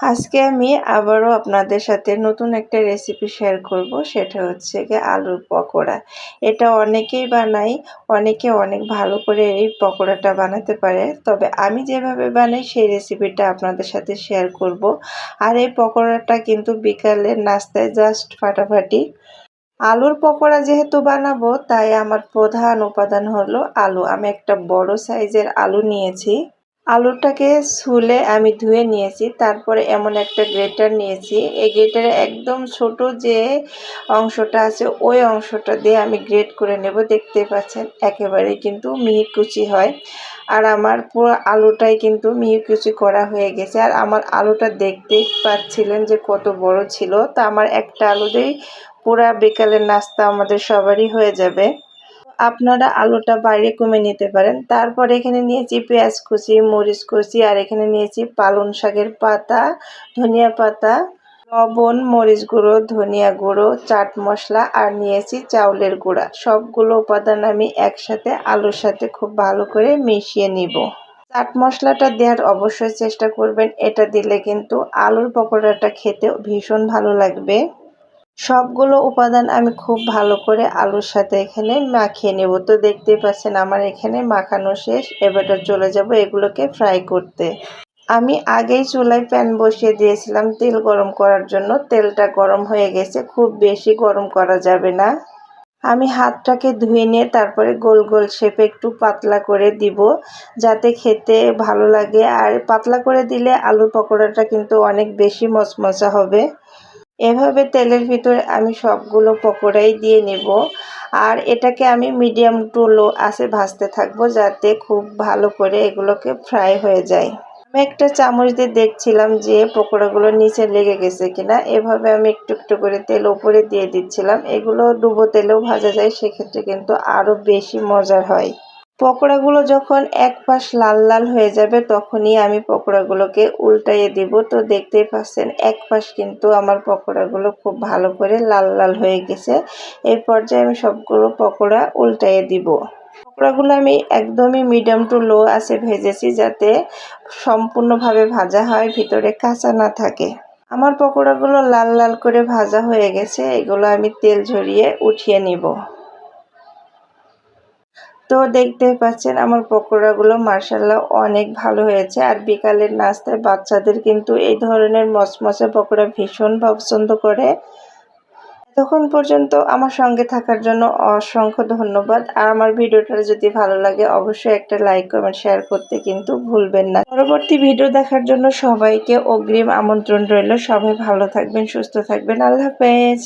আজকে আমি আবারও আপনাদের সাথে নতুন একটা রেসিপি শেয়ার করব। সেটা হচ্ছে গিয়ে আলুর পকোড়া। এটা অনেকেই বানাই অনেকে অনেক ভালো করে এই পকোড়াটা বানাতে পারে। তবে আমি যেভাবে বানাই, সেই রেসিপিটা আপনাদের সাথে শেয়ার করব। আর এই পকোড়াটা কিন্তু বিকালের নাস্তায় জাস্ট ফাটাফাটি। আলুর পকোড়া যেহেতু বানাবো, তাই আমার প্রধান উপাদান হলো আলু। আমি একটা বড় সাইজের আলু নিয়েছি। আলুটাকে ছুলে আমি ধুয়ে নিয়েছি, তারপরে এমন একটা গ্রেটার নিয়েছি। এই গ্রেটারে একদম ছোট যে অংশটা আছে, ওই অংশটা দিয়ে আমি গ্রেট করে নেব, দেখতে পাচ্ছেন? একেবারে কিন্তু মিহিকুচি হয়। আর আমার পুরো আলুটাই কিন্তু মিহিকুচি করা হয়ে গেছে। আর আমার আলুটা দেখতেই পাচ্ছিলেন যে কত বড় ছিল। তা আমার একটা আলুতেই পুরা বিকালের নাস্তা আমাদের সবারই হয়ে যাবে। আপনারা আলুটা বাইরে কমে নিতে পারেন। তারপর এখানে নিয়েছি পেঁয়াজ কুচি, মরিচ কুচি, আর এখানে নিয়েছি পালন শাকের পাতা, ধনিয়া পাতা, লবণ, মরিচ গুঁড়ো, ধনিয়া গুঁড়ো, চাট মশলা, আর নিয়েছি চাউলের গুঁড়া। সবগুলো উপাদান আমি একসাথে আলুর সাথে খুব ভালো করে মিশিয়ে নিব। চাট মশলাটা দেওয়ার অবশ্যই চেষ্টা করবেন। এটা দিলে কিন্তু আলুর পকোড়াটা খেতে ভীষণ ভালো লাগবে। সবগুলো উপাদান আমি খুব ভালো করে আলুর সাথে এখানে মাখিয়ে নেব। তো দেখতেই পাচ্ছেন আমার এখানে মাখানো শেষ এবারটা চলে যাব এগুলোকে ফ্রাই করতে। আমি আগেই চুলায় প্যান বসিয়ে দিয়েছিলাম তেল গরম করার জন্য। তেলটা গরম হয়ে গেছে, খুব বেশি গরম করা যাবে না। আমি হাতটাকে ধুয়ে নিয়ে তারপরে গোল গোল শেপে একটু পাতলা করে দিব, যাতে খেতে ভালো লাগে। আর পাতলা করে দিলে আলুর পকোড়াটা কিন্তু অনেক বেশি মচমচা হবে। এভাবে তেলের ভিতরে আমি সবগুলো পকোড়াই দিয়ে নেব। আর এটাকে আমি মিডিয়াম টু লো আসে ভাজতে থাকব যাতে খুব ভালো করে এগুলোকে ফ্রাই হয়ে যায়। আমি একটা চামচ দিয়ে দেখছিলাম যে পকোড়াগুলো নিচে লেগে গেছে কিনা। এভাবে আমি একটু একটু করে তেল উপরে দিয়ে দিচ্ছিলাম। এগুলো ডুবো তেলেও ভাজা যায়, সেক্ষেত্রে কিন্তু আরও বেশি মজার হয়। পকোড়াগুলো যখন এক পাশ লাল লাল হয়ে যাবে, তখনই আমি পকোড়াগুলোকে উল্টাইয়ে দিব। তো দেখতেই পাচ্ছেন, এক পাশ কিন্তু আমার পকোড়াগুলো খুব ভালো করে লাল লাল হয়ে গেছে। এই পর্যায়ে আমি সবগুলো পকোড়া উল্টাইয়ে দিব। পকোড়াগুলো আমি একদমই মিডিয়াম টু লো আছে ভেজেছি যাতে সম্পূর্ণভাবে ভাজা হয়, ভিতরে কাঁচা না থাকে। আমার পকোড়াগুলো লাল লাল করে ভাজা হয়ে গেছে, এগুলো আমি তেল ঝরিয়ে উঠিয়ে নিব। তো দেখতে পাচ্ছেন, আমার পকোড়াগুলো মার্শাল্লাহ অনেক ভালো হয়েছে। আর বিকালের নাস্তায় বাচ্চাদের কিন্তু এই ধরনের মচমচে পকোড়া ভীষণ পছন্দ করে। তখন পর্যন্ত আমার সঙ্গে থাকার জন্য অসংখ্য ধন্যবাদ। আর আমার ভিডিওটা যদি ভালো লাগে, অবশ্যই একটা লাইক, কমেন্ট, শেয়ার করতে কিন্তু ভুলবেন না। পরবর্তী ভিডিও দেখার জন্য সবাইকে অগ্রিম আমন্ত্রণ রইল। সবাই ভালো থাকবেন, সুস্থ থাকবেন। আল্লাহ হাফেজ।